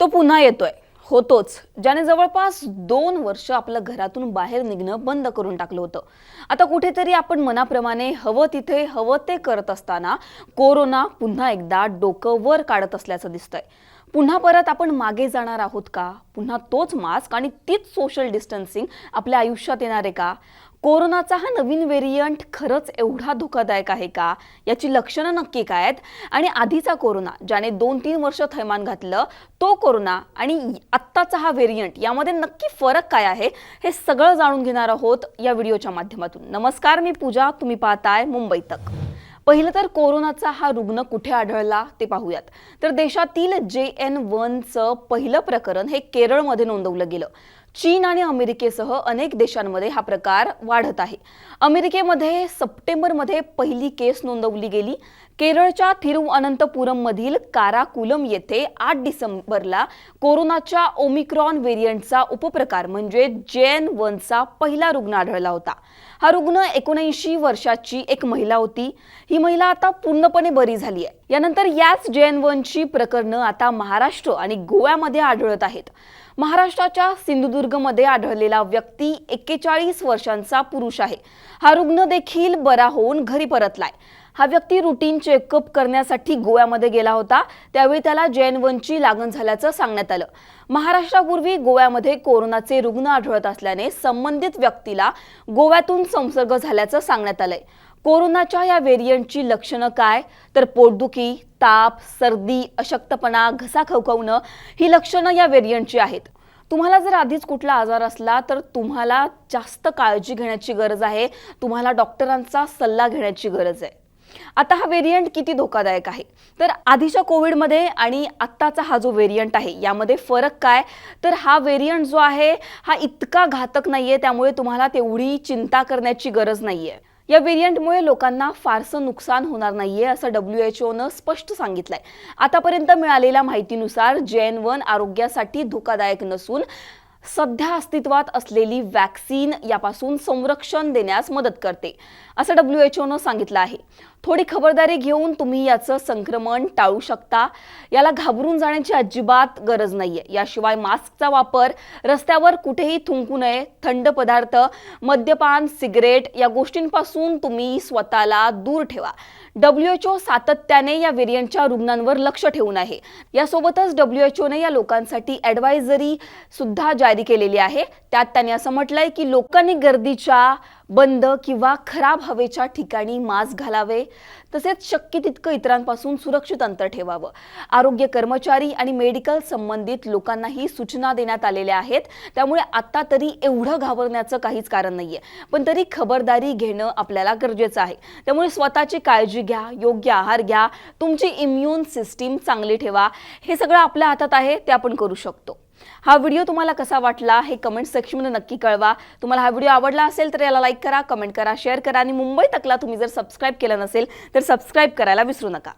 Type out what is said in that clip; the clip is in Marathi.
तो पुन्हा येतोय. होतोच. ज्याने जवळपास दोन वर्ष आपलं घरातून बाहेर निघणं बंद करून टाकलं होतं. आता कुठेतरी आपण मनाप्रमाणे हवं तिथे हवं ते करत असताना कोरोना पुन्हा एकदा डोकं वर काढत असल्याचं दिसतंय. पुन्हा परत आपण मागे जाणार आहोत का? पुन्हा तोच मास्क आणि तीच सोशल डिस्टन्सिंग आपल्या आयुष्यात येणार आहे का? कोरोनाचा हा नवीन व्हेरियंट खरंच एवढा धोकादायक आहे का? याची लक्षणं नक्की काय आहेत? आणि आधीचा कोरोना ज्याने दोन तीन वर्ष थैमान घातलं तो कोरोना आणि आत्ताचा हा व्हेरियंट यामध्ये नक्की फरक काय आहे? हे सगळं जाणून घेणार आहोत या व्हिडिओच्या माध्यमातून. नमस्कार मी पूजा तुम्ही पाहताय मुंबई तक. पहिलं तर कोरोनाचा हा रुग्ण कुठे आढळला ते पाहूयात. तर देशातील जे एन वनचं पहिलं प्रकरण हे केरळमध्ये नोंदवलं गेलं. चीन आणि अमेरिकेसह अनेक देशांमध्ये हा प्रकार वाढत आहे. अमेरिकेमध्ये सप्टेंबरमध्ये पहिली केस नोंदवली गेली. केरळच्या थिरुअनंतपुरममधील काराकुलम येथे आठ डिसेंबरला कोरोनाच्या ओमिक्रॉन व्हेरियंटचा उपप्रकार म्हणजे जेन वनचा पहिला रुग्ण आढळला होता. हा रुग्ण एकोणऐंशी वर्षाची एक महिला होती. ही महिला आता पूर्णपणे बरी झाली आहे. यानंतर याच जेन वनची प्रकरणं आता महाराष्ट्र आणि गोव्यामध्ये आढळत आहेत. महाराष्ट्राच्या सिंधुदुर्गमध्ये आढळलेला व्यक्ती एक्केचाळीस वर्षांचा पुरुष आहे. हा रुग्ण देखील बरा होऊन घरी परतलाय. हा व्यक्ती रुटीन चेकअप करण्यासाठी गोव्यामध्ये गेला होता. त्यावेळी त्याला जैन वनची लागण झाल्याचं सांगण्यात आलं. महाराष्ट्रापूर्वी गोव्यामध्ये कोरोनाचे रुग्ण आढळत असल्याने संबंधित व्यक्तीला गोव्यातून संसर्ग झाल्याचं सांगण्यात आलंय. कोरोनाच्या या व्हेरियंटची लक्षणं काय? तर पोटदुखी ताप सर्दी अशक्तपणा घसा खवखवणं ही लक्षणं या व्हेरियंटची आहेत. तुम्हाला जर आधीच कुठला आजार असला तर तुम्हाला जास्त काळजी घेण्याची गरज आहे. तुम्हाला डॉक्टरांचा सल्ला घेण्याची गरज आहे. आता हा व्हेरियंट किती धोकादायक आहे? तर आधीच्या कोविडमध्ये आणि आत्ताचा हा जो व्हेरियंट आहे यामध्ये फरक काय? तर हा व्हेरियंट जो आहे हा इतका घातक नाही आहे त्यामुळे तुम्हाला तेवढी चिंता करण्याची गरज नाही आहे या व्हेरियंटमुळे लोकांना फारसं नुकसान होणार नाहीये असं डब्ल्यू एच ओनं स्पष्ट सांगितलंय. आतापर्यंत मिळालेल्या माहितीनुसार जेन वन आरोग्यासाठी धोकादायक नसून सध्या अस्तित्वात असलेली वॅक्सिन यापासून संरक्षण देण्यास मदत करते असं डब्ल्यू एच ओनं सांगितलं आहे. थोडी खबरदारी घेऊन तुम्ही याचं संक्रमण टाळू शकता. याला घाबरून जाण्याची अजिबात गरज नाहीये. याशिवाय मास्कचा वापर रस्त्यावर कुठेही थुंकू नये थंड पदार्थ मद्यपान सिगरेट या गोष्टींपासून तुम्ही स्वतःला दूर ठेवा. डब्ल्यू एच ओ सातत्याने या व्हेरियंटच्या रुग्णांवर लक्ष ठेवून आहे. यासोबतच डब्ल्यू एच ओने या लोकांसाठी ॲडवायझरी सुद्धा जारी केलेली आहे. त्यात त्यांनी असं म्हटलंय की लोकांनी गर्दीच्या बंद किंवा खराब हवेच्या ठिकाणी मास्क घालावे. तसेच शक्य तितकं इतरांपासून सुरक्षित अंतर ठेवावं. आरोग्य कर्मचारी आणि मेडिकल संबंधित लोकांनाही सूचना देण्यात आलेल्या आहेत. त्यामुळे आता तरी एवढं घाबरण्याचं काहीच कारण नाहीये. पण तरी खबरदारी घेणं आपल्याला गरजेचं आहे. त्यामुळे स्वतःची काळजी घ्या योग्य आहार घ्या तुमची इम्युन सिस्टीम चांगली ठेवा. हे सगळं आपल्या हातात आहे ते आपण करू शकतो. हा व्हिडिओ तुम्हाला कसा वाटला हे कमेंट सेक्शनमध्ये नक्की कळवा. तुम्हाला हा व्हिडिओ आवडला असेल तर याला लाईक करा कमेंट करा शेअर करा आणि मुंबई तकला तुम्ही जर सबस्क्राईब केलं नसेल तर सबस्क्राईब करायला विसरू नका.